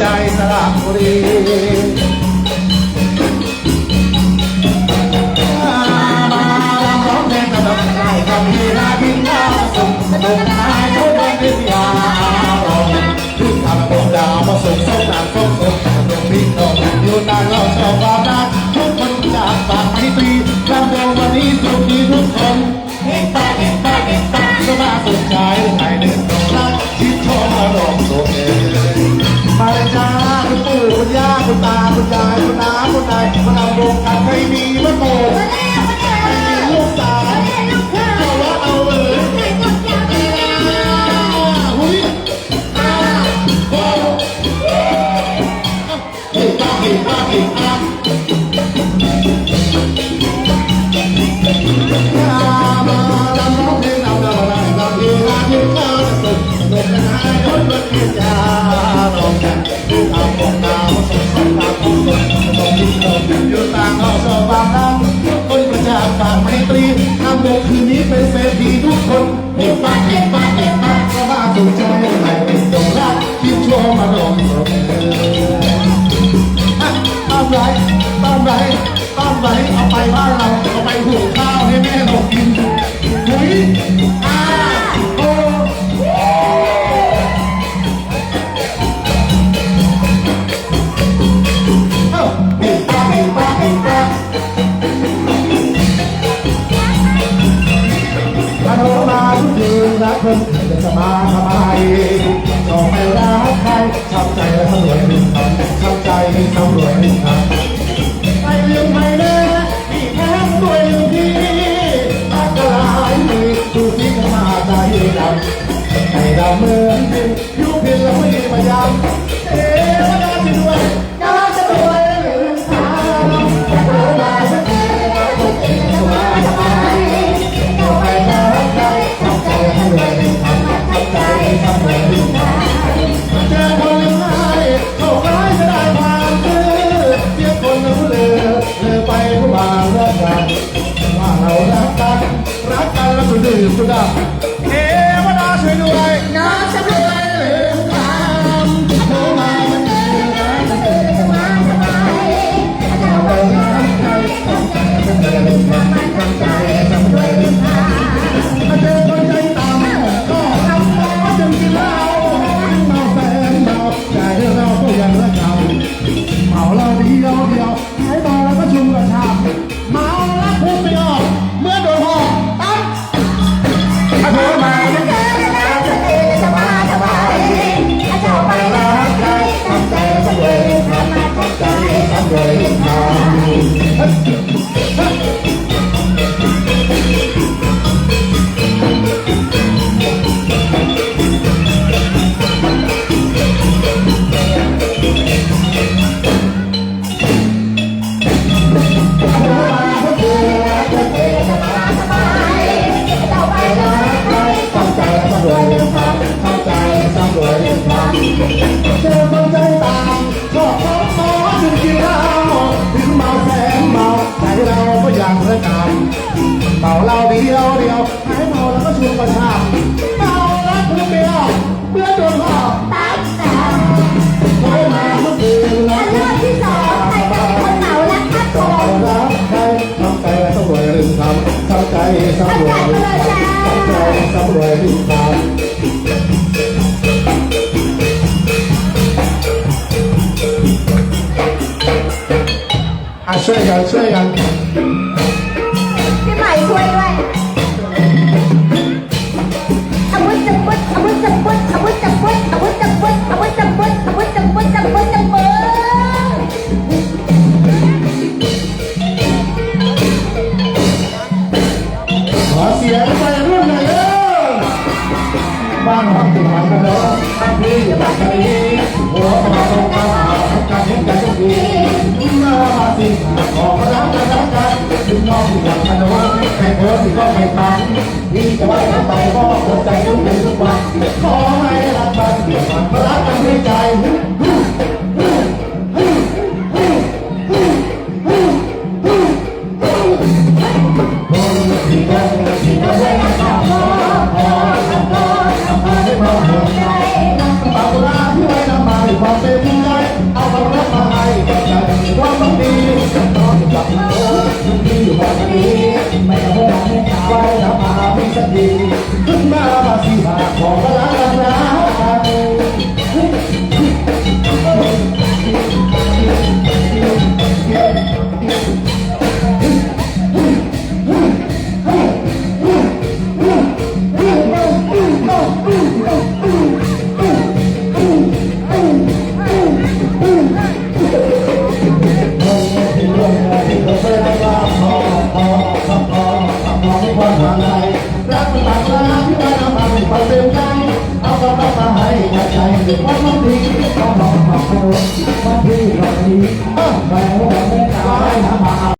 ใจสระบุรีาคุณนายมาเอารวมกันให้มีมะโกงให้มีลูกสาวเอาละเอาเลยหุ้ยโอ้เฮ้ยป้าเฮ้ยป้าเฮ้ยป้ามาลำร้องเพลงเราเราได้เราเองรักเองก็สุดสนุกกันหายคนมันเกิ รีทำโมคืนนี้เป็นเศรษฐีทุกคนเห็นปะเห็นปะเห็นป้าก็มาถูกใจใหม่เป็นดงรักที่ชั่วมาดมสดตามไรตามไรตามไรเอาไปบ้านเราเอาไปหุงข้าวให้แม่เรากินเฮ้ยอ้า เพิ่นจะสบายสบายก็ไม่รักใครช้ำใจแล้วรวยหนึ่งคำช้ำใจทำรวยหนึ่งคำไปลืมไปนะพี่แพ้ด้วยลืมพี่ตากลายมือดูที่เข้ามาใจดำใจดำเหมือนพินผิวพินแล้วไม่มายำ แาโำเมาเราเดียวเดียวหายเมาแล้วก็ชวนประชาเมาแล้วคุณเดียวเมื่อโดนหอกโทรมาเมื่อคืนแล้วรักใครทำใจสำรวยลืมทำทำใจสำรวยทำใจสำรวยลืมทำช่วยกันช่วยกัน อเสียงไปรุ่นหน่อยเด้อบ้านของติดมันกันเนาะบ้านพี่อย่าบ้านนี้หัวมาตรงมาหาทำการเห็นกันทุกทีมามาสิขอพลังกันรักกันถึงน้องที่อยากกันเนะว่าให้เธอที่ก็ไม่ตันนี่จะไว้ทำไมก็คนใจทุกทีทุกวันขอให้รักกันมารักกันด้วยใจ สักทีขึ้มาบาสีหาของ ก็ต้องมาให้กับใจเพราะบางทีก็บองมาโกรธบางทีก็ดีแม่ว่าไม่ตาย